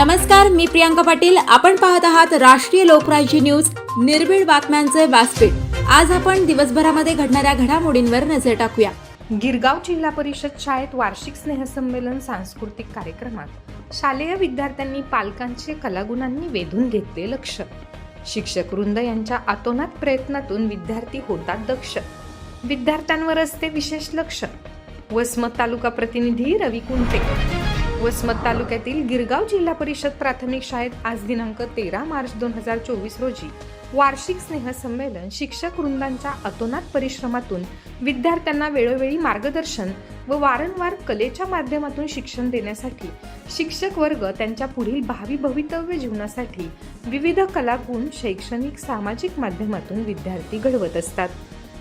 नमस्कार मी प्रियांका पाटील. आपण पाहत आहात राष्ट्रीय लोकराज्य न्यूज. निर्भीड बातम्यांचे व्यासपीठ. आज आपण दिवसभरामध्ये घडणाऱ्या घडामोडींवर नजर टाकूया. गिरगाव जिल्हा परिषद शाळेत वार्षिक स्नेहसंमेलन सांस्कृतिक कार्यक्रमात शालेय विद्यार्थ्यांनी पालकांचे कलागुणांनी वेधून घेतले लक्ष. शिक्षक वृंद यांच्या आतोनात प्रयत्नातून विद्यार्थी होतात दक्ष. विद्यार्थ्यांवर असते विशेष लक्ष. वसमत तालुका प्रतिनिधी रवी कुंटे. वसमत तालुक्यातील गिरगाव जिल्हा परिषद प्राथमिक शाळेत आज दिनांक तेरा मार्च दोन हजार चोवीस रोजी वार्षिक स्नेहसंमेलन शिक्षक वृंदांच्या अतोनात परिश्रमातून विद्यार्थ्यांना वेळोवेळी मार्गदर्शन व वारंवार कलेच्या माध्यमातून शिक्षण देण्यासाठी शिक्षक वर्ग त्यांच्या पुढील भावी भवितव्य जीवनासाठी विविध कलागुण शैक्षणिक सामाजिक माध्यमातून विद्यार्थी घडवत असतात.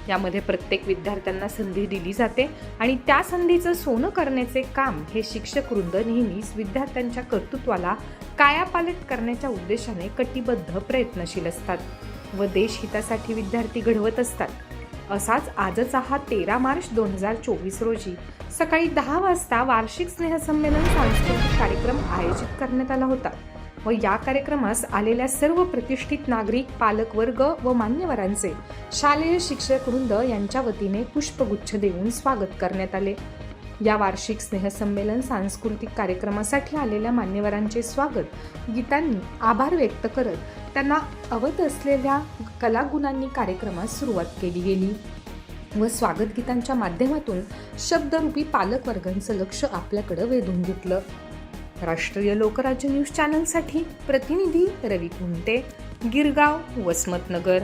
यामध्ये प्रत्येक विद्यार्थ्यांना संधी दिली जाते आणि त्या संधीचं सोनं करण्याचे काम हे शिक्षक वृंद नेहमीच विद्यार्थ्यांच्या कर्तृत्वाला कायापालट करण्याच्या उद्देशाने कटिबद्ध प्रयत्नशील असतात व देशहितासाठी विद्यार्थी घडवत असतात. असाच आजचा हा तेरा मार्च दोन हजार चोवीस रोजी सकाळी दहा वाजता वार्षिक स्नेहसंमेलन सांस्कृतिक कार्यक्रम आयोजित करण्यात आला होता. व या कार्यक्रमास आलेल्या सर्व प्रतिष्ठित नागरिक पालक वर्ग व मान्यवरांचे शालेय शिक्षक वृंद यांच्या वतीने पुष्पगुच्छ देऊन स्वागत करण्यात आले. या वार्षिक स्नेहसंमेलन सांस्कृतिक कार्यक्रमासाठी आलेल्या मान्यवरांचे स्वागत गीतांनी आभार व्यक्त करत त्यांना अवत असलेल्या कलागुणांनी कार्यक्रमास सुरुवात केली गेली. व स्वागत गीतांच्या माध्यमातून शब्दरूपी पालकवर्गांचं लक्ष आपल्याकडे वेधून घेतलं. राष्ट्रीय लोकराज्य न्यूज चॅनलसाठी प्रतिनिधी रवी कुंटे गिरगाव वसमतनगर.